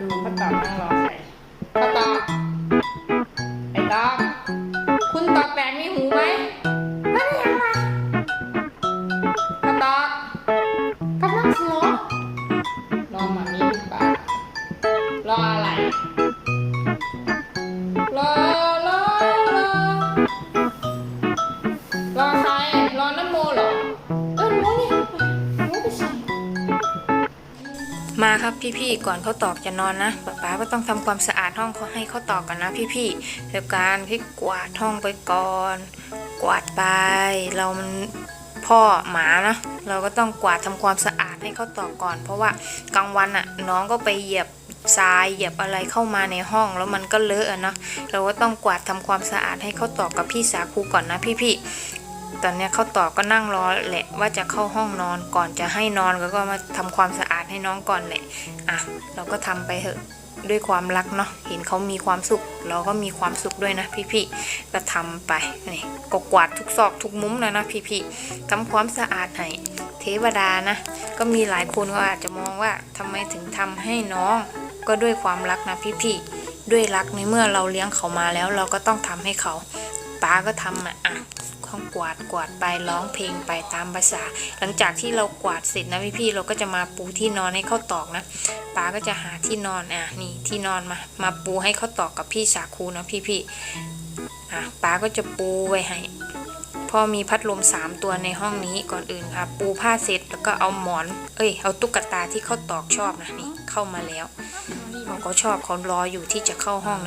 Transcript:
ดูข้าตานั่งรอใครข้าตา ไอตคุณตาแปลกมีหูไหมไม่มีอะไรข้าตกำลังสโลรอมามีหปล่รออะไร มาครับพี่ๆก่อนเขาตอกจะนอนนะป๊าป๊าก็ต้องทำความสะอาดห้องเขาให้เขาตอกกันนะพี่ๆแล้วการที่กวาดห้องไปก่อน กวาดไป เรามันพ่อหมานะเราก็ต้องกวาดทำความสะอาดให้เขาตอกก่อน เพราะว่ากลางวันอะน้องก็ไปเหยียบทรายเหยียบอะไรเข้ามาในห้องแล้วมันก็เลอะอะเนาะเราก็ต้องกวาดทำความสะอาดให้เขาตอกกับพี่สาคูก่อนนะพี่ๆตอนเนี้ยเขาต่อก็นั่งรอแหละว่าจะเข้าห้องนอนก่อนจะให้นอนก็ก็มาทำความสะอาด ให้น้องก่อนแหละอะเราก็ทำไปเถอะด้วยความรักเนาะเห็นเขามีความสุข เราก็มีความสุขด้วยนะพี่ๆก็ทำไปนี่ก็กวาดทุกซอกทุกมุมเลยนะพี่ๆทำความสะอาดให้เทวดานะ ก็มีหลายคนก็อาจจะมองว่าทำไมถึงทำให้น้องก็ด้วยความรักนะพี่ๆด้วยรักในเมื่อเราเลี้ยงเขามาแล้ว เราก็ต้องทำให้เขาป้าก็ทำอะ ห้องกวาดกวาดไปร้องเพลงไปตามภาษา หลังจากที่เรากวาดเสร็จนะพี่พี่เราก็จะมาปูที่นอนให้เขาตอกนะป้าก็จะหาที่นอนอะนี่ที่นอนมา มาปูให้เขาตอกกับพี่สาคูนะพี่พี่อะป้าก็จะปูไว้ให้พอมีพัดลมสามตัวในห้องนี้ก่อนอื่นค่ะ ปูผ้าเสร็จแล้วก็เอาหมอน เอ้ย เอาตุ๊กตาที่เขาตอกชอบนะนี่เข้ามาแล้วเขาก็ชอบเขารออยู่ที่จะเข้าห้อง